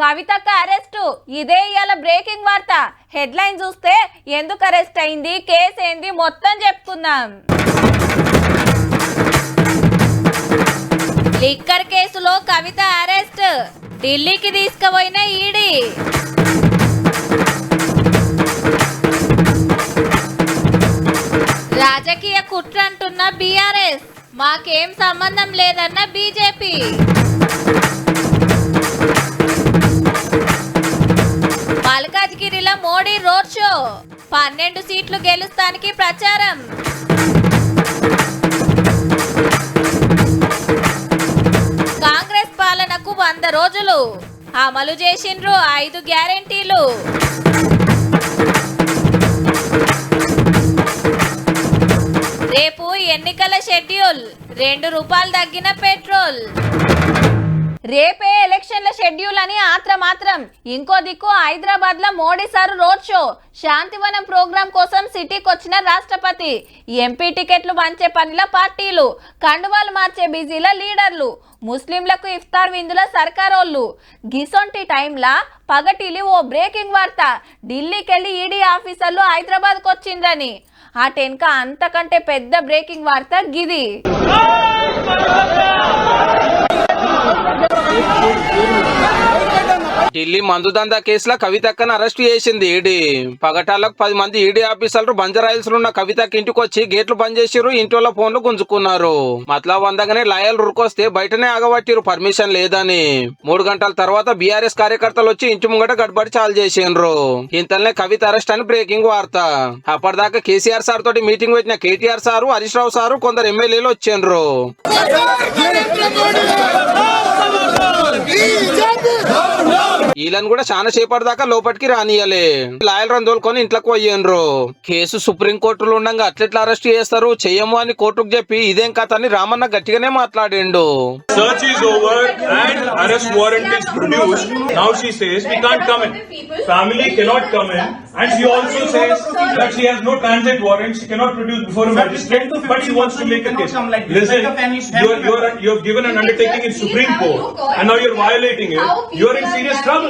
కవితక్క అరెస్టు. ఇదే ఇవాళ బ్రేకింగ్ వార్త. హెడ్లైన్ చూస్తే ఎందుకు అరెస్ట్ అయింది? కేసు ఏంది? మొత్తం చెప్పుకుందాం. లిక్కర్ కేసులో కవిత అరెస్ట్. ఢిల్లీకి తీసుకుపోయిన ఈడీ. రాజకీయ కుట్ర అంటున్న బీఆర్ఎస్. మాకేం సంబంధం లేదన్న బీజేపీ. మల్కాజ్గిరిలో మోడీ రోడ్ షో. పన్నెండు సీట్లు గెలుస్తానికి ప్రచారం. కాంగ్రెస్ పాలనకు వంద రోజులు. అమలు చేసిండ్రు ఐదు గ్యారెంటీలు. రేపు ఎన్నికల షెడ్యూల్. రెండు రూపాయలు తగ్గిన పెట్రోల్. రేపే ఎలక్షన్ల షెడ్యూల్ అని ఆత్ర మాత్రం. ఇంకో దిక్కు హైదరాబాద్లో Modi sir road show. Shantivanam program కోసం సిటీకి వచ్చిన రాష్ట్రపతి. ఎంపీ టికెట్లు పంచే పనిలో పార్టీలు. కండువాలు మార్చే బిజీల లీడర్లు. ముస్లింలకు ఇఫ్తార్ విందుల సర్కారోళ్ళు. గిసొంటి టైంలా పగటిలి ఓ బ్రేకింగ్ వార్త. ఢిల్లీకెళ్ళి ఈడీ ఆఫీసర్లు హైదరాబాద్కు వచ్చిందని అటెన్క అంతకంటే పెద్ద బ్రేకింగ్ వార్త గిది. Thank you. ఢిల్లీ మందుదందా కేసులో కవితక్కను అరెస్ట్ చేసింది ఈడీ. పగటాలకు పది మంది ఈడీ ఆఫీసర్లు బంజరాయిల్స్ ఉన్న కవితకి ఇంటికి వచ్చి గేట్లు బంద్ చేసిరు ఇంట్లో ఫోన్లు గుంజుకున్నారు. మతలా వందగానే లాయల్ రుకొస్తే బయటనే ఆగబట్టిరు పర్మిషన్ లేదని. మూడు గంటల తర్వాత బీఆర్ఎస్ కార్యకర్తలు వచ్చి ఇంటి ముంగట గడబడి చాలు చేసిండ్రు. ఇంతలోనే కవిత అరెస్ట్ అని బ్రేకింగ్ వార్త. అప్పటిదాకా కేసీఆర్ సార్ తోటి మీటింగ్ పెట్టిన KTR sir Harish Rao sir కొందరు ఎమ్మెల్యేలు వచ్చిండ్రు. వీళ్ళని కూడా చాలా సేపటి దాకా లోపలికి రానియలే లాయల్ రందోలుకొని ఇంట్లోకి పోయిండ్రు కేసు సుప్రీం కోర్టులో ఉండగా అట్లెట్లా అరెస్ట్ చేస్తారు చెయ్యము అని కోర్టుకు చెప్పి ఇదేం కథ అని రామన్న గట్టిగానే మాట్లాడిండు Search is over and arrest warrant is produced. Now she says we can't come in. Family cannot come in. And she also says that she has no transit warrant. She cannot produce before a magistrate. But she wants to make a case. Listen, you are, you are, you have given an undertaking in Supreme Court and now you are violating it. You are in serious trouble.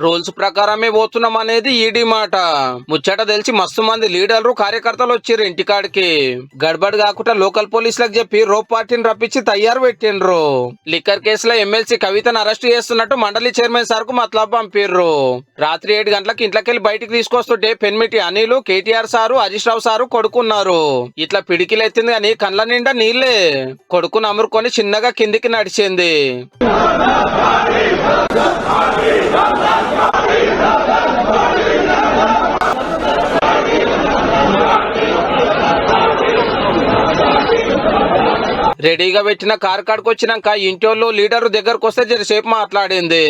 Rules ప్రకారమే పోతున్నాం అనేది ED మాట. ముచ్చట తెలిసి మస్తు మంది లీడర్లు కార్యకర్తలు వచ్చారు ఇంటికాడికి. గడబడి కాకుండా లోకల్ పోలీసులకు చెప్పి రోప్ పార్టీని రప్పించి తయారు పెట్టిండ్రు. లిక్కర్ కేసులో ఎమ్మెల్సీ కవితను అరెస్ట్ చేస్తున్నట్టు మండలి చైర్మన్ సార్కు మతలబ్ పంపిర్రు. రాత్రి ఏడు గంటలకు ఇంట్లోకెళ్ళి బయటికి తీసుకొస్తుంటే పెన్మిటి Anil KTR sir Harish Rao sir కొడుకున్నారు. ఇట్లా పిడికిలు ఎత్తింది కానీ కళ్ళ నిండా నీళ్ళే కొడుకును అమురుకొని చిన్నగా కిందికి నడిచింది. Yeah. రెడీగా పెట్టిన కార్ కాడికి వచ్చినాక ఇంటోళ్ళు లీడర్ దగ్గరకు వస్తే జరసేపు మాట్లాడింది.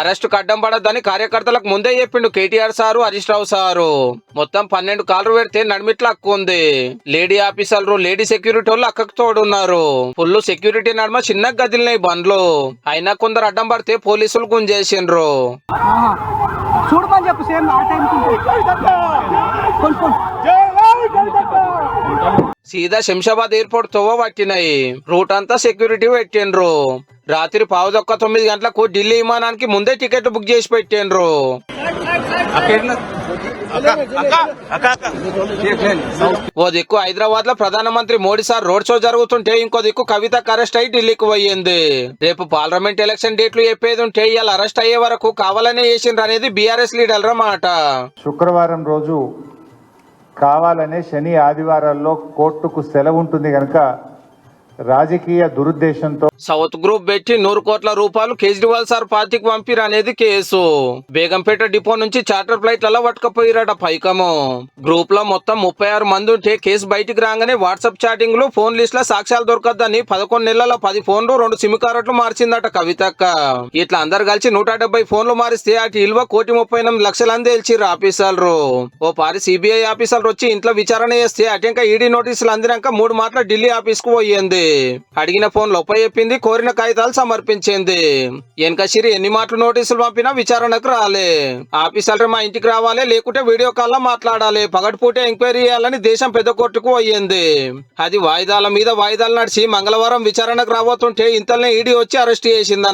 అరెస్ట్ కడ్డం పడద్దని కార్యకర్తలకు ముందే చెప్పిండు KTR sir Harish Rao sir. మొత్తం పన్నెండు కాళ్ళు పెడితే నడిమిట్ల అక్కు ఉంది. లేడీ ఆఫీసర్లు లేడీ సెక్యూరిటీ వాళ్ళు అక్కకు తోడున్నారు. ఫుల్ సెక్యూరిటీ నడుమ చిన్న గదిలినాయి బండ్లు. అయినా కొందరు అడ్డం పడితే పోలీసులు గుంజేసిండ్రు. చూడమని చెప్పు సేమ్ ఆ టైం సీదా శంషాబాద్ ఎయిర్పోర్ట్ తోవ పట్టినాయి. రూట్ అంతా సెక్యూరిటీ పెట్టిండ్రు. రాత్రి పావుదొక్క తొమ్మిది గంటలకు ఢిల్లీ విమానానికి ముందే టికెట్ బుక్ చేసి పెట్టిండ్రు. ఓ దిక్కు హైదరాబాద్లో ప్రధానమంత్రి మోడీ సార్ రోడ్ షో జరుగుతుంటే ఇంకో దిక్కు కవిత అరెస్ట్ అయి ఢిల్లీకి పోయింది. రేపు పార్లమెంట్ ఎలక్షన్ డేట్లు చెప్పేది ఉంటే ఇవాళ అరెస్ట్ అయ్యే వరకు కావాలనే చేసిండ్రు అనేది బీఆర్ఎస్ లీడర్ మాట. శుక్రవారం రోజు కావాలనే శని ఆదివారాల్లో కోర్టుకు సెలవు ఉంటుంది కనుక రాజకీయ దురుద్దేశంతో సౌత్ గ్రూప్ పెట్టి నూరు కోట్ల రూపాయలు కేజ్రీవాల్ సార్ పార్టీకి పంపిరు అనేది కేసు. బేగంపేట డిపో నుంచి చార్టర్ ఫ్లైట్లలో పట్టుకపోయిరట పైకము. గ్రూప్లో మొత్తం ముప్పై ఆరు మంది ఉంటే కేసు బయటికి రాగానే వాట్సాప్ చాటింగ్లో ఫోన్ లిస్ట్లో సాక్ష్యాలు దొరకద్దని పదకొండు నెలల పది ఫోన్లు రెండు సిమ్ కార్డులు మార్చిందట కవితక్క. ఇట్లా అందరు కలిసి నూట డెబ్బై ఫోన్లు మారిస్తే అటు ఇల్వ కోటి ముప్పై ఎనిమిది లక్షలని తేల్చిర్రు ఆఫీసర్లు. ఓ పారి సిబిఐ ఆఫీసర్లు వచ్చి ఇంట్లో విచారణ చేస్తే అటు ఇంకా ఈడీ నోటీసులు అందినాక మూడు మాటల ఢిల్లీ ఆఫీస్కు పోయింది. అడిగిన ఫోన్ లొప్ప చెప్పింది కోరిన కాగితాలు సమర్పించింది. వెనకసిరి ఎన్ని మాటలు నోటీసులు పంపినా విచారణకు రాలే. ఆఫీసర్ మా ఇంటికి రావాలి లేకుంటే వీడియో కాల్లో మాట్లాడాలి. పగటిపూట ఎంక్వైరీ చేయాలని దేశం పెద్ద కోర్టుకు అయ్యింది అది వాయిదాల మీద వాయిదాలు నడిచి మంగళవారం విచారణకు రాబోతుంటే ఇంతల్నే ఈడీ వచ్చి అరెస్ట్ చేసింది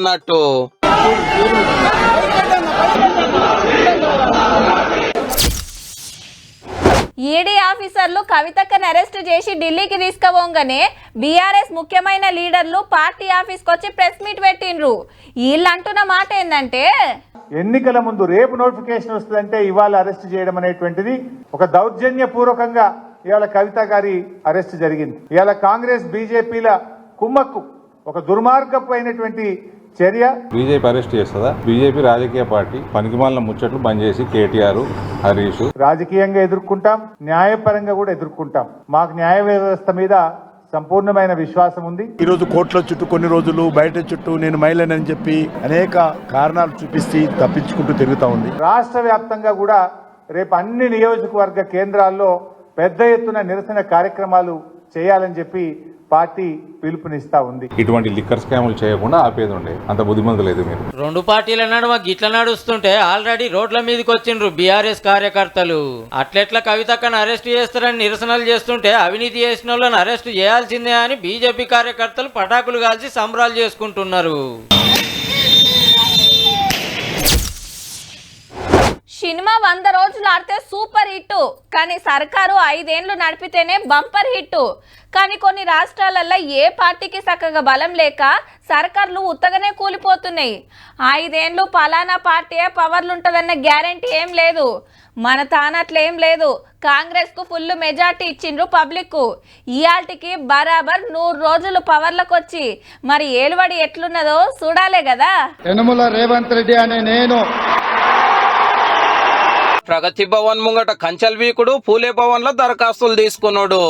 ఈడీ ఆఫీసర్లు కవితక్కని అరెస్ట్ చేసి ఢిల్లీకి తీసుకుపోగానే బీఆర్ఎస్ ముఖ్యమైన లీడర్లు పార్టీ ఆఫీస్కి వచ్చి ప్రెస్ మీట్ పెట్టిండ్రు. వీళ్ళు అంటున్న మాట ఏంటంటే ఎన్నికల ముందు రేపు నోటిఫికేషన్ వస్తుందంటే ఇవాళ అరెస్ట్ చేయడం అనేటువంటిది ఒక దౌర్జన్య పూర్వకంగా ఇవాళ కవిత గారి అరెస్ట్ జరిగింది. ఇవాళ కాంగ్రెస్ బీజేపీల కుమ్మక్కు ఒక దుర్మార్గపు అయినటువంటి చర్య. బీజేపీ అరెస్ట్ చేస్తుందా? బీజేపీ రాజకీయ పార్టీ పనికిమాలిన ముచ్చట్లు బంద్ చేసి కేటీఆర్ హరీష్. రాజకీయంగా ఎదుర్కొంటాం న్యాయపరంగా కూడా ఎదుర్కొంటాం. మాకు న్యాయ వ్యవస్థ మీద సంపూర్ణమైన విశ్వాసం ఉంది. ఈరోజు కోర్టుల చుట్టూ కొన్ని రోజులు బయట చుట్టూ నేను మహిళనని చెప్పి అనేక కారణాలు చూపిస్తే తప్పించుకుంటూ తిరుగుతా ఉంది. రాష్ట్ర వ్యాప్తంగా కూడా రేపు అన్ని నియోజకవర్గ కేంద్రాల్లో పెద్ద ఎత్తున నిరసన కార్యక్రమాలు చేయాలని చెప్పి పార్టీ పిలుపునిస్తా ఉంది. ఇటువంటి లిక్కర్ స్కాములు చేయకుండా ఆపేది ఉండే అంత బుద్ధిమంత లేదు మీరు. రెండు పార్టీల నడుమ గిట్ల నడుస్తుంటే ఆల్రెడీ రోడ్ల మీదకి వచ్చిండ్రు బీఆర్ఎస్ కార్యకర్తలు. అట్లెట్ల కవితక్కను అరెస్ట్ చేస్తారని నిరసనలు చేస్తుంటే అవినీతి చేసిన వాళ్ళని అరెస్ట్ చేయాల్సిందే అని బీజేపీ కార్యకర్తలు పటాకులు కాల్చి సంబరాలు చేసుకుంటున్నారు. సినిమా వంద రోజులు ఆడితే సూపర్ హిట్ కానీ సర్కారు ఐదేండ్లు నడిపితేనే బంపర్ హిట్ కానీ కొన్ని రాష్ట్రాలలో ఏ పార్టీకి చక్కగా బలం లేక సర్కార్లు ఉత్తగానే కూలిపోతున్నాయి. ఐదేండ్లు పలానా పార్టీ పవర్లు ఉంటుందన్న గ్యారంటీ ఏం లేదు. మన తానట్లేం లేదు. కాంగ్రెస్కు ఫుల్ మెజార్టీ ఇచ్చిండ్రు పబ్లిక్ ఇయాల్టికి బరాబర్ నూరు రోజులు పవర్లకు వచ్చి మరి ఏలుబడి ఎట్లున్నదో చూడాలే కదా రేవంత్ రెడ్డి అనే నేను ప్రగతి భవన్ ముంగట కంచెల్ వీకుడు పూలే భవన్లో దరఖాస్తులు తీసుకున్నాడు.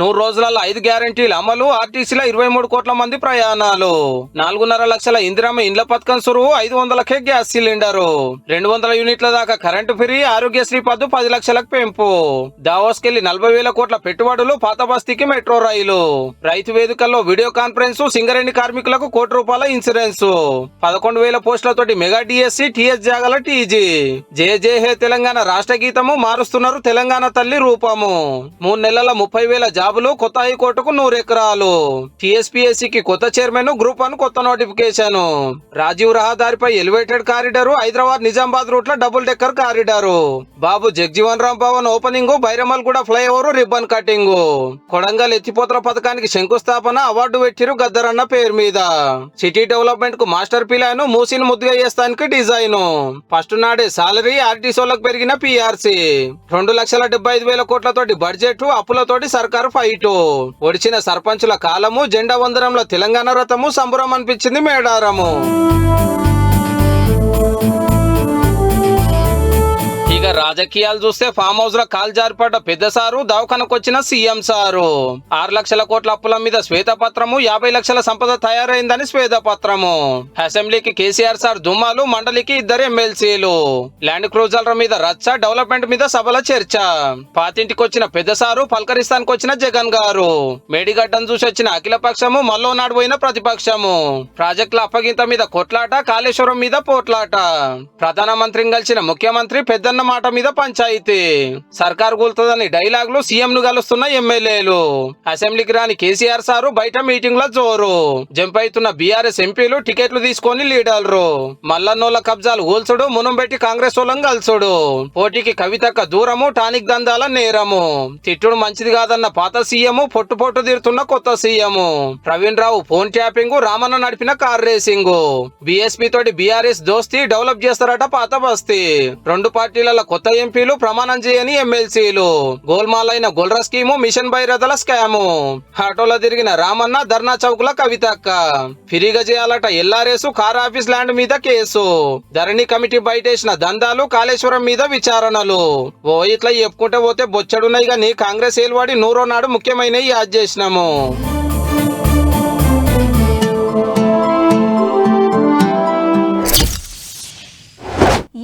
నూరు రోజులలో ఐదు గ్యారంటీలు అమలు ఆర్టీసీలో ఇరవై మూడు కోట్ల మంది ప్రయాణాలు. నాలుగున్నర లక్షల ఇందిరమ్మ ఇండ్ల పథకం సురువు ఐదు వందలకే గ్యాస్ సిలిండరు. రెండు వందల యూనిట్ల దాకా కరెంటు ఫ్రీ ఆరోగ్యశ్రీ పద్దు పది లక్షలకు పెంపు. దావోస్ కెళ్ళి నలభై వేల కోట్ల పెట్టుబడులు పాత బస్తీకి మెట్రో రైలు. రైతు వేదికల్లో వీడియో కాన్ఫరెన్స్ సింగరేణి కార్మికులకు కోటి రూపాయల ఇన్సూరెన్స్. పదకొండు వేల పోస్టులతోటి మెగా డిఎస్సి టిఎస్ జాగల టీజీ. జే జే హే తెలంగాణ రాష్ట్ర గీతము మారుస్తున్నారు తెలంగాణ తల్లి రూపము. మూడు నెలల ముప్పై వేల జాబులు కొత్త హైకోర్టుకు నూరు ఎకరాలు కొత్త చైర్మన్ గ్రూప్ వన్ కొత్త నోటిఫికేషన్. రాజీవ్ రహదారిపై ఎలివేటెడ్ కారిడార్ హైదరాబాద్ నిజామాబాద్ రూట్లో double decker corridor. Babu Jagjivan Ram Bhavan opening Bairamal కూడా ఫ్లైఓవర్ రిబ్బన్ కటింగ్. కొడంగల్ ఎత్తిపోతల పథకానికి శంకుస్థాపన అవార్డు పెట్టిరు గద్దరన్న పేరు మీద. సిటీ డెవలప్మెంట్కు మాస్టర్ ప్లాన్ మూసిని ముద్దుగా చేస్తానికి డిజైన్. ఫస్ట్ నాడే సాలరీ ఆర్టీసీలకు పెరిగిన పిఆర్సీ రెండు లక్షల డెబ్బై ఐదు వేల కోట్లతోటి బడ్జెట్ అప్పులతోటి సర్కారు ఫైట్. ఒడిచిన సర్పంచుల కాలము జెండా వందరంలో తెలంగాణ రథము సంబరం అనిపించింది మేడారము. రాజకీయాలు చూస్తే ఫామ్ హౌస్లో కాల్ జారిపడ్డ పెద్ద సారు దవాఖానకు వచ్చిన సీఎం సారు. ఆరు లక్షల కోట్ల అప్పుల మీద శ్వేతపత్రము యాభై లక్షల సంపద తయారైందని శ్వేతపత్రము. అసెంబ్లీకి కేసీఆర్ సార్ దుమ్మాలు మండలికి ఇద్దరు ఎమ్మెల్సీలు. ల్యాండ్ క్రూజర్ల మీద రచ్చ డెవలప్మెంట్ మీద సభల చర్చ. పాతింటికి వచ్చిన పెద్ద సారు పల్కరిస్తానికి వచ్చిన జగన్ గారు. మేడిగడ్డను చూసి వచ్చిన అఖిల పక్షము మల్లో నాడు పోయిన ప్రతిపక్షము. ప్రాజెక్టుల అప్పగింత మీద కొట్లాట కాళేశ్వరం మీద పోట్లాట. ప్రధానమంత్రిని కలిసిన ముఖ్యమంత్రి పెద్దన్న మాట మీద పంచాయితీ. సర్కార్ కూలుతుందని డైలాగులు సీఎం ను కలుస్తున్న ఎమ్మెల్యేలు. అసెంబ్లీకి రాని కేసీఆర్ సారు బయట మీటింగ్లో జోరు. జంప్ అవుతున్న బీఆర్ఎస్ ఎంపీలు టికెట్లు తీసుకొని లీడర్లు. మల్లన్నోళ్ళ కబ్జాలు ఊల్చుడు మునం పెట్టి కాంగ్రెస్ వాళ్ళని కలుసుడు పోటీకి కవితక్క దూరము టానిక్ దందాల నేరము. తిట్టుడు మంచిది కాదన్న పాత సీఎం పొట్టు పొట్టు తీరుతున్న కొత్త CM Praveen Rao phone tapping Ramanna నడిపిన కార్ రేసింగ్. బీఎస్పీ తోటి బీఆర్ఎస్ దోస్తి డెవలప్ చేస్తారట పాత బస్తీ. రెండు పార్టీలలో కొత్త ఎంపీలు ప్రమాణం చేయని ఎమ్మెల్సీలు. గోల్మాల్ అయిన స్కీము మిషన్ బైరథల స్కాము. ఆటోలో తిరిగిన రామన్న ధర్నా చౌక్లో కవితక్క ఫిరిగా చేయాలట ఎల్ఆర్ఎస్ కార్ ఆఫీస్ ల్యాండ్ మీద కేసు. ధరణి కమిటీ బయటేసిన దందాలు కాళేశ్వరం మీద విచారణలు. ఓ ఇట్లా చెప్పుకుంటే పోతే బొచ్చడున్నాయి గాని కాంగ్రెస్ ఏలువాడి నూరో నాడు ముఖ్యమైనవి యాద్ చేసినాము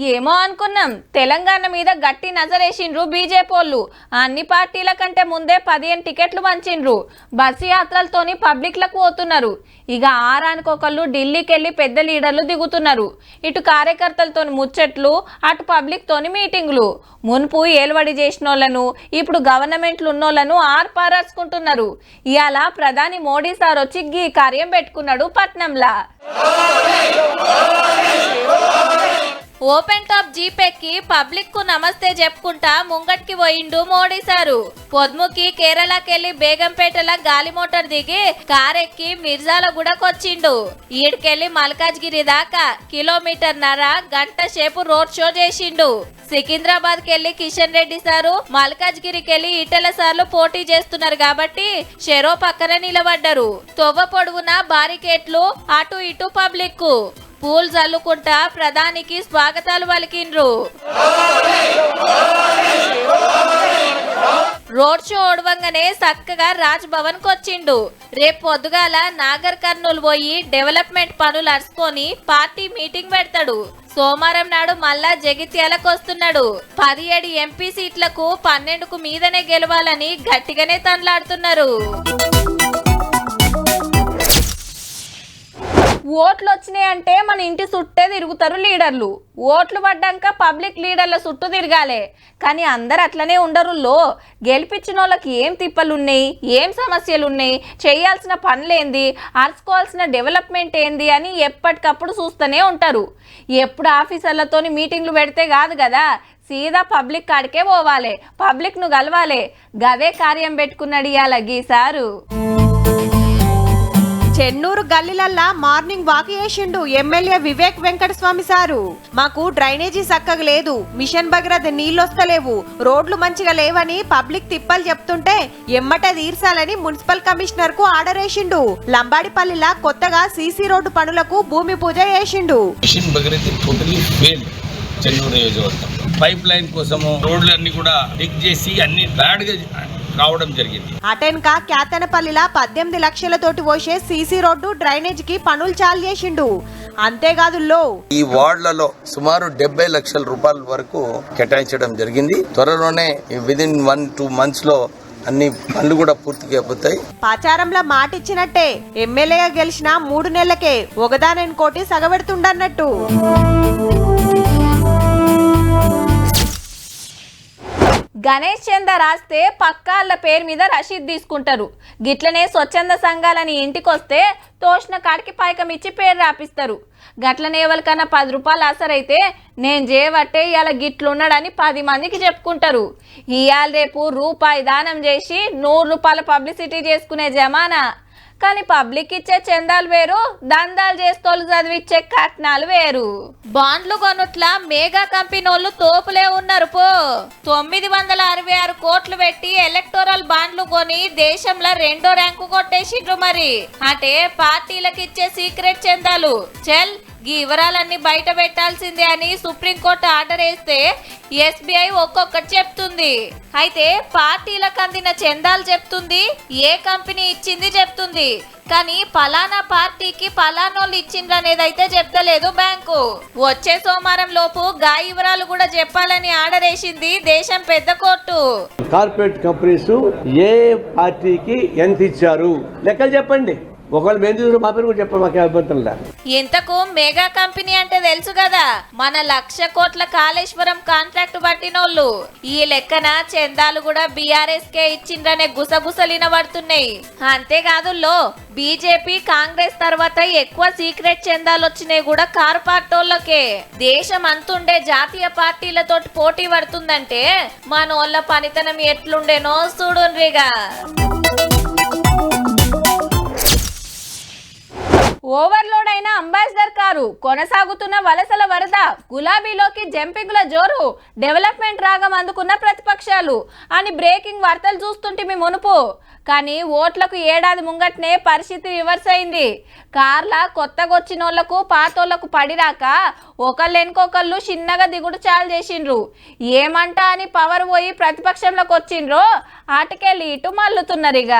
ఏమో అనుకున్నాం. తెలంగాణ మీద గట్టి నజరేసిండ్రు బీజేపీలు అన్ని పార్టీల కంటే ముందే పదిహేను టికెట్లు పంచిండ్రు. బస్సు యాత్రలతోని పబ్లిక్లకు పోతున్నారు. ఇక ఆరానికొకళ్ళు ఢిల్లీకి వెళ్ళి పెద్ద లీడర్లు దిగుతున్నారు. ఇటు కార్యకర్తలతో ముచ్చట్లు అటు పబ్లిక్తోని మీటింగ్లు. మునుపు మున్పు చేసిన వాళ్ళను ఇప్పుడు గవర్నమెంట్లు ఉన్నోళ్ళను ఆర్పారార్చుకుంటున్నారు ఇవాళ ప్రధాని మోడీ సార్ వచ్చి గీ కార్యం పెట్టుకున్నాడు పట్నంలా. ఓపెన్ టాప్ జీప్ ఎక్కి పబ్లిక్కు నమస్తే చెప్పుకుంటా ముంగట్కి పోయిండు మోడీ సారు. పొద్ముకి కేరళకెళ్ళి బేగంపేటల గాలి మోటార్ దిగి కారెక్కి మిర్జాల గుడకొచ్చిండు. ఈడికెళ్ళి మల్కాజ్గిరి దాకా కిలోమీటర్ నర గంట సేపు రోడ్ షో చేసిండు. సికింద్రాబాద్ కెళ్ళి కిషన్ రెడ్డి సారు మల్కాజ్గిరికి ఇటల సార్లు పోటీ చేస్తున్నారు కాబట్టి షెరో పక్కన నిలబడ్డారు. తొవ్వ పొడవున బారికేట్లు అటు ఇటు పబ్లిక్ పూలు చల్లుకుంటా ప్రధానికి స్వాగతాలు పలికిండ్రు. రోడ్ షో ఓడవంగానే చక్కగా రాజ్ కొచ్చిండు వచ్చిండు. రేపు పొద్దుగాల నాగర్ కర్నూలు పోయి డెవలప్మెంట్ పనులు అరుచుకొని పార్టీ మీటింగ్ పెడతాడు. సోమవారం నాడు మళ్ళా జగిత్యాలకు వస్తున్నాడు. పదిహేడు ఎంపీ సీట్లకు పన్నెండుకు మీదనే గెలవాలని గట్టిగానే తనలాడుతున్నారు. ఓట్లు వచ్చినాయి అంటే మన ఇంటి చుట్టే తిరుగుతారు లీడర్లు. ఓట్లు పడ్డాక పబ్లిక్ లీడర్ల చుట్టూ తిరగాలే. కానీ అందరు అట్లనే ఉండరు లో గెలిపించిన వాళ్ళకి ఏం తిప్పలు ఉన్నాయి ఏం సమస్యలు ఉన్నాయి చేయాల్సిన పనులేంది? అరుచుకోవాల్సిన డెవలప్మెంట్ ఏంది అని ఎప్పటికప్పుడు చూస్తూనే ఉంటారు. ఎప్పుడు ఆఫీసర్లతోని మీటింగ్లు పెడితే కాదు కదా? సీదా పబ్లిక్ కాడికే పోవాలి. పబ్లిక్ను కలవాలి. గదే కార్యం పెట్టుకున్నాడు ఇవాళ గీసారు చెన్నూరు గల్లీలల్లా మార్నింగ్ వాక్ చేసిండు ఎమ్మెల్యే వివేక్ వెంకటస్వామి సారు. మాకు డ్రైనేజీ చక్కగా లేదు మిషన్ భగీరథ నీళ్ళొస్తలేవు రోడ్లు మంచిగా లేవని పబ్లిక్ తిప్పలు చెప్తుంటే ఎమ్మట తీర్చాలని మున్సిపల్ కమిషనర్కు ఆర్డర్ వేసిండు. లంబాడిపల్లిలా కొత్తగా సీసీ రోడ్డు పనులకు భూమి పూజ చేసిండు. Mission Bhagiratha totally fail Chennur నియోజకవర్గం పైప్ లైన్ కోసము రోడ్లు అన్ని కూడా డిగ్ చేసి అన్ని బ్యాడ్గా రావడం జరిగింది. అటెన్కా క్యాతనపల్లిలా పద్దెనిమిది లక్షలతోటి పోసే సీసీ రోడ్డు డ్రైనేజ్కి పనులు చాలు చేసిండు. అంతేకాదు లో ఈ వార్డులలో సుమారు డెబ్బై లక్షల రూపాయల వరకు కేటాయించడం జరిగింది. త్వరలోనే విదిన్ వన్ టూ మంత్స్లో అన్ని పనులు కూడా పూర్తి అయిపోతాయి. ప్రచారంలో మాట ఇచ్చినట్టే ఎమ్మెల్యేగా గెలిచిన మూడు నెలలకే ఒకదానని కోటి సగబెడుతుండన్నట్టు. గణేష్ చంద రాస్తే పక్కాళ్ళ పేరు మీద రషీద్ తీసుకుంటారు. గిట్లనే స్వచ్ఛంద సంఘాలని ఇంటికొస్తే తోషణ కాడికి పైకం ఇచ్చి పేరు రాపిస్తారు. గట్లనే ఎవరికన్నా పది రూపాయలు అసరైతే నేను చేయబట్టే ఇలా గిట్లున్నాడని పది మందికి చెప్పుకుంటారు. ఇవాళ రేపు రూపాయి దానం చేసి నూరు రూపాయల పబ్లిసిటీ చేసుకునే జమానా. కానీ పబ్లిక్ ఇచ్చే చందాలు వేరు దందాలు చేస్తోళ్ళు చదివిచ్చే కట్నాలు వేరు. బాండ్లు కొనుట్ల మేఘా కంపెనీ వాళ్ళు తోపులే ఉన్నారు పో. తొమ్మిది వందల అరవై ఆరు కోట్లు పెట్టి ఎలక్టోరల్ బాండ్లు కొని దేశంలో రెండో ర్యాంకు కొట్టేసిండ్రు మరి. అంటే పార్టీలకు ఇచ్చే సీక్రెట్ చందాలు. చెల్ ఈ వివరాలన్నీ బయట పెట్టాల్సిందే అని సుప్రీంకోర్టు ఆర్డర్ వేస్తే ఎస్బీఐ ఒక్కొక్కటి చెప్తుంది. అయితే పార్టీలకు అందిన చందాలు చెప్తుంది ఏ కంపెనీ ఇచ్చింది చెప్తుంది. కానీ పలానా పార్టీకి పలానోళ్ళు ఇచ్చిండ్రు అనేది అయితే చెప్తలేదు బ్యాంకు. వచ్చే సోమవారం లోపు గా వివరాలు కూడా చెప్పాలని ఆర్డర్ వేసింది దేశం పెద్ద కోర్టు. కార్పొరేట్ కంపెనీస్ ఏ పార్టీకి ఎంత ఇచ్చారు? లెక్కలు చెప్పండి. ఒకవేళ మేము తీసుకున్న మా పేరు కూడా చెప్పండి మాకు అభ్యంతరం లేదు ఇంతకు మెగా కంపెనీ అంటే తెలుసు కదా మన లక్ష కోట్ల కాళేశ్వరం కాంట్రాక్ట్ పట్టినోళ్ళు. ఈ లెక్కన చందాలు కూడా బీఆర్ఎస్ కే ఇచ్చిండ్రనే గుసగుసలిన పడుతున్నాయి. అంతేకాదు లో బీజేపీ కాంగ్రెస్ తర్వాత ఎక్కువ సీక్రెట్ చందాలు వచ్చినాయి కూడా కారు పార్టోళ్ళకే దేశం అంతుండే జాతీయ పార్టీలతో పోటీ పడుతుందంటే మనోళ్ళ పనితనం ఎట్లుండేనో చూడుండ్రిగా. ఓవర్లోడ్ అయిన అంబాసిడర్ కారు కొనసాగుతున్న వలసల వరద గులాబీలోకి జంపింగ్ల జోరు డెవలప్మెంట్ రాగం అందుకున్న ప్రతిపక్షాలు. అని బ్రేకింగ్ వార్తలు చూస్తుంటే మీ మునుపు. కానీ ఓట్లకు ఏడాది ముంగట్నే పరిస్థితి రివర్స్ అయింది కార్ల కొత్తగా వచ్చిన వాళ్ళకు పాతోళ్ళకు పడిరాక ఒకళ్ళెనుకొకళ్ళు చిన్నగా దిగుడు చాలు చేసిండ్రు. ఏమంటా అని పవర్ పోయి ప్రతిపక్షంలోకి వచ్చిండ్రో ఆటకెళ్ళి ఇటు మల్లుతున్నారు ఇక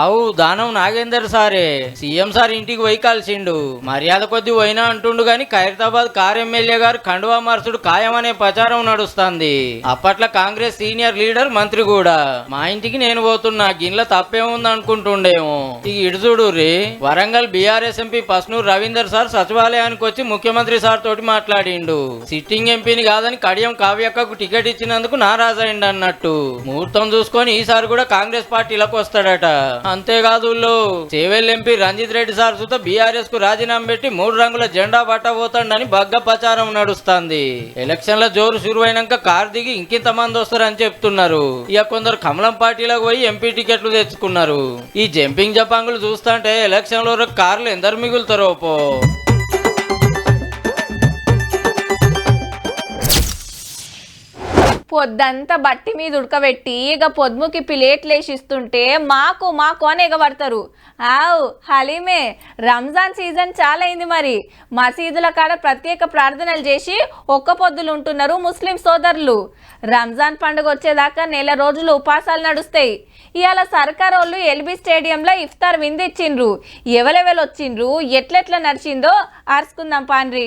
అవు దానం నాగేందర్ సారే. సీఎం సార్ ఇంటికి పోయి కలిసిండు. మర్యాద కొద్ది పోయినా అంటుండు గాని ఖైరతాబాద్ కార్ ఎమ్మెల్యే గారు ఖండువా మార్చుడు ఖాయమనే ప్రచారం నడుస్తుంది. అప్పట్లో కాంగ్రెస్ సీనియర్ లీడర్ మంత్రి కూడా. మా ఇంటికి నేను పోతున్నా గిన్నెల తప్పేముంది అనుకుంటుండేమో ఇక ఇడుచుడు రే. Warangal BRS MP Pasnur Ravinder sir సచివాలయానికి వచ్చి ముఖ్యమంత్రి సార్ తోటి మాట్లాడిండు. సిట్టింగ్ ఎంపీని కాదని కడియం కావ్యక్కకు టికెట్ ఇచ్చినందుకు నారాజైండు అన్నట్టు ముహూర్తం చూసుకొని ఈసారి కూడా కాంగ్రెస్ పార్టీలకు వస్తాడట. అంతేకాదు ఊళ్ళో చేవెల్ ఎంపీ రంజిత్ రెడ్డి సార్ సుత బీఆర్ఎస్కు రాజీనామా పెట్టి మూడు రంగుల జెండా పట్టబోతాడని బగ్గ ప్రచారం నడుస్తుంది. ఎలక్షన్ల జోరు శురువైనాక కారు దిగి ఇంకింత మంది వస్తారని చెప్తున్నారు. ఇక కొందరు కమలం పార్టీలకు పోయి ఎంపీ టికెట్లు తెచ్చుకున్నారు. ఈ జంపింగ్ జపాంగులు చూస్తుంటే ఎలక్షన్లో కార్లు ఎందరు మిగులుతారో పో. పొద్దంతా బట్టి మీద ఉడకబెట్టి ఇక పొద్దుకి ప్లేట్లు ఇస్తుంటే మాకు మాకు అని ఎగబడతారు. ఆవు హలీమే రంజాన్ సీజన్ చాలా అయింది మరి. మసీదుల కాడ ప్రత్యేక ప్రార్థనలు చేసి ఒక్క పొద్దులు ఉంటున్నారు ముస్లిం సోదరులు. రంజాన్ పండుగ వచ్చేదాకా నెల రోజులు ఉపాసాలు నడుస్తాయి. ఇవాళ సర్కార్ వాళ్ళు ఎల్బీ స్టేడియంలో ఇఫ్తార్ విందిచ్చిండ్రు. ఎవరెవరు వచ్చిండ్రు ఎట్లెట్లా నడిచిందో ఆర్చుకుందాం పాండ్రి.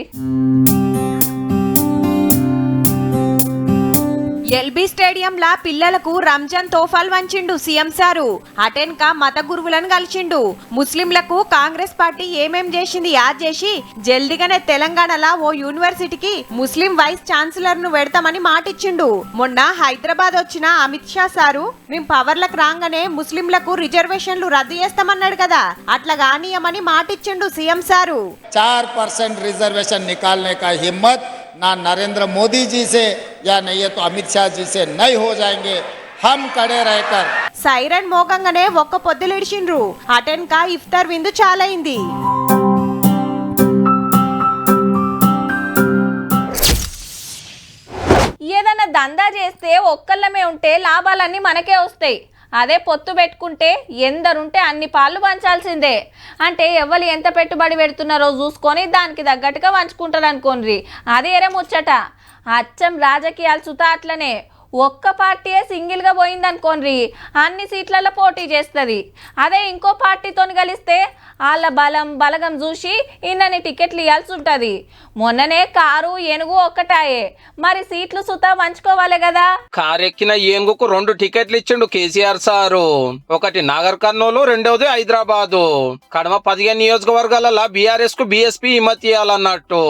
ఎల్బీ స్టేడియంలా పిల్లలకు రంజాన్ తోఫాలు వంచిండు సీఎం సారు. అటెన్క మత గురువులను కలిసిండు ముస్లింలకు కాంగ్రెస్ పార్టీ ఏమేం చేసింది యాద్ చేసి జల్దిగానే తెలంగాణలా ఓ యూనివర్సిటీకి ముస్లిం వైస్ ఛాన్సలర్ను పెడతామని మాటిచ్చిండు. మొన్న హైదరాబాద్ వచ్చిన అమిత్ షా సారు మేము పవర్లకు రాగానే ముస్లింలకు రిజర్వేషన్లు రద్దు చేస్తామన్నాడు కదా. అట్లా కానీయమని మాటిచ్చిండు సీఎం సారు. చార్ పర్సెంట్ రిజర్వేషన్ నికాల్నే హిమ్మత్. ना नरेंद्र मोदी जी से या नहीं है तो अमित शाह जी से नहीं हो जाएंगे हम खड़े रहकर సైరన్ మోగంగానే ఒక్క పొద్దులిడిచిండ్రు అటెన్క ఇఫ్తార్ విందు చాలైంది ఏదైనా దందా చేస్తే ఒక్కళ్ళమే ఉంటే లాభాలన్నీ మనకే వస్తాయి అదే పొత్తు పెట్టుకుంటే ఎందరుంటే అన్ని పాలు పంచాల్సిందే. అంటే ఎవరు ఎంత పెట్టుబడి పెడుతున్నారో చూసుకొని దానికి తగ్గట్టుగా పంచుకుంటారు అనుకోండి అదే ఎరే ముచ్చట. అచ్చం రాజకీయాలు సుతా అట్లనే ఒక్క పార్టీయే సింగిల్గా పోయింది అనుకోండి అన్ని సీట్లలో పోటీ చేస్తుంది. అదే ఇంకో పార్టీతో కలిస్తే వాళ్ళ బలం బలగం చూసి ఇన్నని టికెట్లు ఇవ్వాల్సి ఉంటుంది. మొన్ననే కారు ఏనుగు ఒక్కటాయే. మరి సీట్లు సుతా పంచుకోవాలి కదా. కారు ఎక్కిన ఏనుగుకు రెండు టికెట్లు ఇచ్చిండు కేసీఆర్ సారు. ఒకటి నాగర్ కర్నూలు రెండవది హైదరాబాదు. కడమ పదిహేను నియోజకవర్గాలలో బీఆర్ఎస్కు బీఎస్పీ హిమ్మత్ ఇవ్వాలన్నట్టు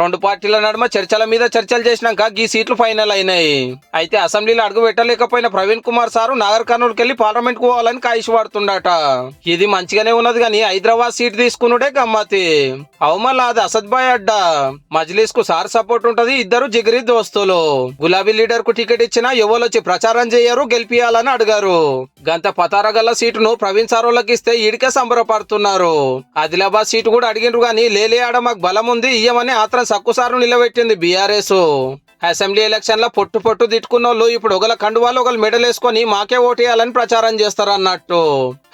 రెండు పార్టీల నడుమ చర్చల మీద చర్చలు చేసినాక ఈ సీట్లు ఫైనల్ అయినాయి. అయితే అసెంబ్లీలో అడుగు పెట్టలేకపోయిన ప్రవీణ్ కుమార్ సారు నాగర్ కర్నూలుకి వెళ్ళి పార్లమెంట్ పోవాలని కాయిషు పడుతుండట ఇది మంచిగానే ఉన్నది కానీ హైదరాబాద్ సీట్ తీసుకున్నాడే గమ్మతి. అవమల్ అది అసద్భాయ్ అడ్డా. మజ్లీస్కు సార్ సపోర్ట్ ఉంటది ఇద్దరు జిగిరి దోస్తులు. గులాబీ లీడర్కు టికెట్ ఇచ్చినా ఎవరు వచ్చి ప్రచారం చేయరు గెలిపియాలని అడిగారు. గంత పతారగల్ల సీటును ప్రవీణ్ సార్ వాళ్ళకి ఇస్తే ఈడికే సంబరపడుతున్నారు. ఆదిలాబాద్ సీటు కూడా అడిగిండ్రు గాని లేలే ఆడ మాకు బలం ఉంది ఇయ్యమని ఆత్రం సక్కుసారు నిలబెట్టింది బీఆర్ఎస్. అసెంబ్లీ ఎలక్షన్లో పొట్టు పొట్టు తిట్టుకున్న వాళ్ళు ఇప్పుడు ఒకళ్ళ కండువాలు ఒకళ్ళు మెడల్ వేసుకొని మాకే ఓటేయాలని ప్రచారం చేస్తారు అన్నట్టు.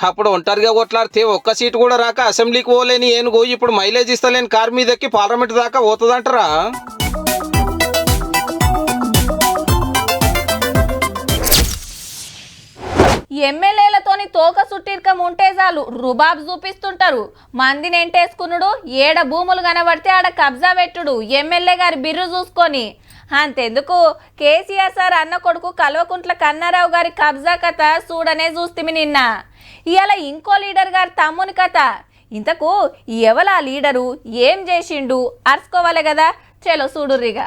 అప్పుడు ఒంటరిగా కొట్లాడితే ఒక్క సీటు కూడా రాక అసెంబ్లీకి పోలేని ఏనుగు ఇప్పుడు మైలేజ్ ఇస్తలేని కార్ మీద ఎక్కి పార్లమెంట్ దాకా పోతుందంటారా? ఎమ్మెల్యేలతోని తోక సుట్టిరకం ఉంటే చాలు రుబాబ్ చూపిస్తుంటారు. మందిని ఎంటేసుకునుడు ఏడ భూములు కనబడితే ఆడ కబ్జా పెట్టుడు ఎమ్మెల్యే గారి బిర్రు చూసుకొని. అంతెందుకు? కేసీఆర్ సార్ అన్న కొడుకు కల్వకుంట్ల కన్నారావు గారి కబ్జా కథ చూడనే చూస్తిమి నిన్న. ఇవాళ ఇంకో లీడర్ గారి తమ్ముని కథ. ఇంతకు ఎవలా లీడరు? ఏం చేసిండు? అరుచుకోవాలి కదా చలో చూడుర్రిగా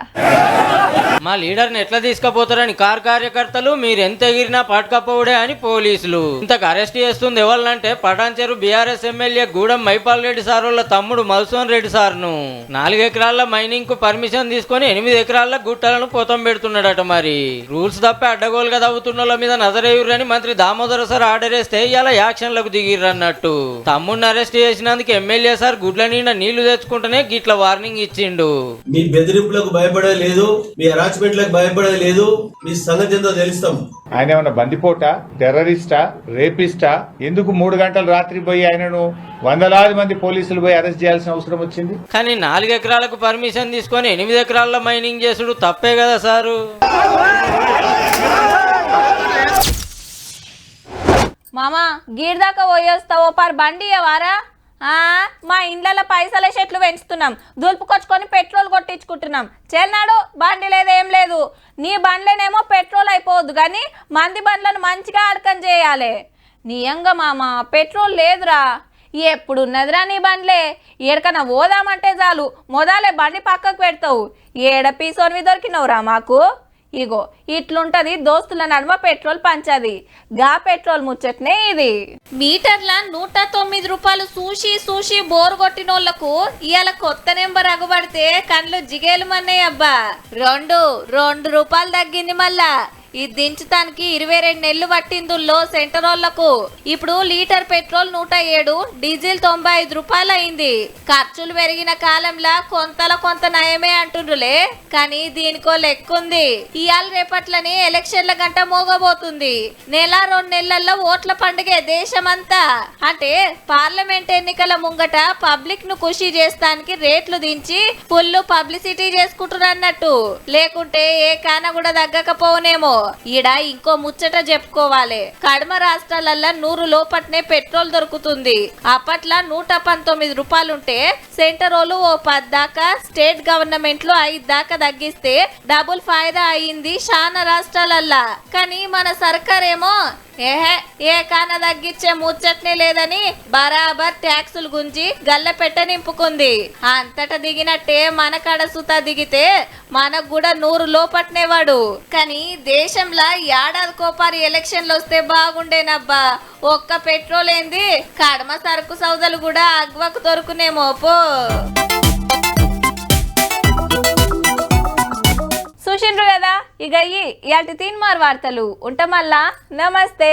మా లీడర్ని ఎట్లా తీసుకుపోతారని కార్ కార్యకర్తలు మీరు ఎంత ఎగిరినా పట్టుకపోవడే అని పోలీసులు. ఇంతకు అరెస్ట్ చేస్తుంది ఎవరినంటే Patancheru BRS MLA Gudem Mahipal Reddy sir వాళ్ళ తమ్ముడు మధుసూన్ రెడ్డి సార్ను. నాలుగు ఎకరాల మైనింగ్కు పర్మిషన్ తీసుకొని ఎనిమిది ఎకరాల గుట్టలను పోతం పెడుతున్నాడట మరి. రూల్స్ తప్పి అడ్డగోలుగా తవ్వుతున్న వాళ్ళ మీద నజరేయురని మంత్రి దామోదర సార్ ఆర్డర్ వేస్తే ఇలా యాక్షన్లకు దిగిర్రన్నట్టు. తమ్ముడిని అరెస్ట్ చేసినందుకు ఎమ్మెల్యే సార్ గుడ్ల నిండా నీళ్ళు తెచ్చుకుంటేనే గిట్ల వార్నింగ్ ఇచ్చిండు. మీ బెదిరింపులకు భయపడేది లేదు మీ హరాచ్మెంట్లకు భయపడేది లేదు మీ సంగతి ఎంతో తెలుస్తాం. ఆయన ఏమన్నా బందిపోటా టెర్రరిస్టా రేపిస్టా? ఎందుకు మూడు గంటలు రాత్రి పోయి ఆయనను వందలాది మంది పోలీసులు పోయి అరెస్ట్ చేయాల్సిన అవసరం వచ్చింది? కానీ నాలుగు ఎకరాలకు పర్మిషన్ తీసుకొని ఎనిమిది ఎకరాల్లో మైనింగ్ చేసుడు తప్పే కదా సారు? మామా గీడిదాకా పోయేస్తావో పార్ బండి వారా మా ఇండ్లలో పైసల చెట్లు పెంచుతున్నాం. దులుపుకొచ్చుకొని పెట్రోల్ కొట్టించుకుంటున్నాం. చెల్నాడు బండి లేదు ఏం లేదు. నీ బండ్లనేమో పెట్రోల్ అయిపోవద్దు కానీ మంది బండ్లను మంచిగా అడకం చేయాలి. నియంగా మామ పెట్రోల్ లేదురా. ఎప్పుడున్నదిరా నీ బండ్లే? ఏడకన్నా పోదామంటే చాలు. మొదలే బండి పక్కకు పెడతావు. ఏడ పీసోనివి దొరికినవురా మాకు? ఇగో ఇట్లుంటది దోస్తుల నడుమ పెట్రోల్ పంచది. గా పెట్రోల్ ముచ్చట్నే ఇది. మీటర్ల నూట తొమ్మిది రూపాయలు సూషి సూషి బోర్ కొట్టినోళ్ళకు ఇవాళ కొత్త నెంబర్ అగుపడితే కండ్లు జిగేలు మన్నాయి అబ్బా. రెండు రెండు రూపాయలు తగ్గింది మళ్ళా. ఇది దించడానికి ఇరవై రెండు నెలలు పట్టిందుల్లో సెంటరోళ్ళకు. ఇప్పుడు లీటర్ పెట్రోల్ నూట ఏడు డీజిల్ తొంభై ఐదు రూపాయలు అయింది ఖర్చులు పెరిగిన కాలంలో కొంతల కొంత నయమే అంటుండ్రులే. కానీ దీనికో లెక్కుంది. ఇవాళ రేపట్లని ఎలక్షన్ల గంట మోగబోతుంది. నెల రెండు నెలల్లో ఓట్ల పండుగ దేశమంతా. అంటే పార్లమెంట్ ఎన్నికల ముంగట పబ్లిక్ను ఖుషి చేస్తానికి రేట్లు దించి ఫుల్ పబ్లిసిటీ చేసుకుంటున్నట్టు లేకుంటే ఏ కాన కూడా తగ్గకపోనేమో ఈడ ఇంకో ముచ్చట చెప్పుకోవాలి. కడమ రాష్ట్రాలల్లో నూరు లోపట్నే పెట్రోల్ దొరుకుతుంది. అప్పట్లో నూట పంతొమ్మిది రూపాయలుంటే సెంటరోలు ఓ పది దాకా స్టేట్ గవర్నమెంట్లు ఐదు దాకా తగ్గిస్తే డబుల్ ఫాయిదా అయింది చాలా రాష్ట్రాలల్లా. కానీ మన సర్కారేమో ఏహే ఏ కాన తగ్గించే ముచ్చట్నే లేదని బరాబర్ ట్యాక్సులు గుంజి గల్ల పెట్ట నింపుకుంది. అంతట దిగినట్టే మన కాడ దిగితే మనకు కూడా నూరు లోపట్నేవాడు. కానీ దేశంలో ఏడాది కోపారి ఎలక్షన్లు వస్తే బాగుండేనబ్బా. ఒక్క పెట్రోల్ ఏంది కడమ సరుకు సౌదలు కూడా అగ్వకు దొరుకునేమో పో. చూసిండ్రు కదా? ఇక ఇలాంటి తీన్మార్ వార్తలు. ఉంటమల్లా. నమస్తే.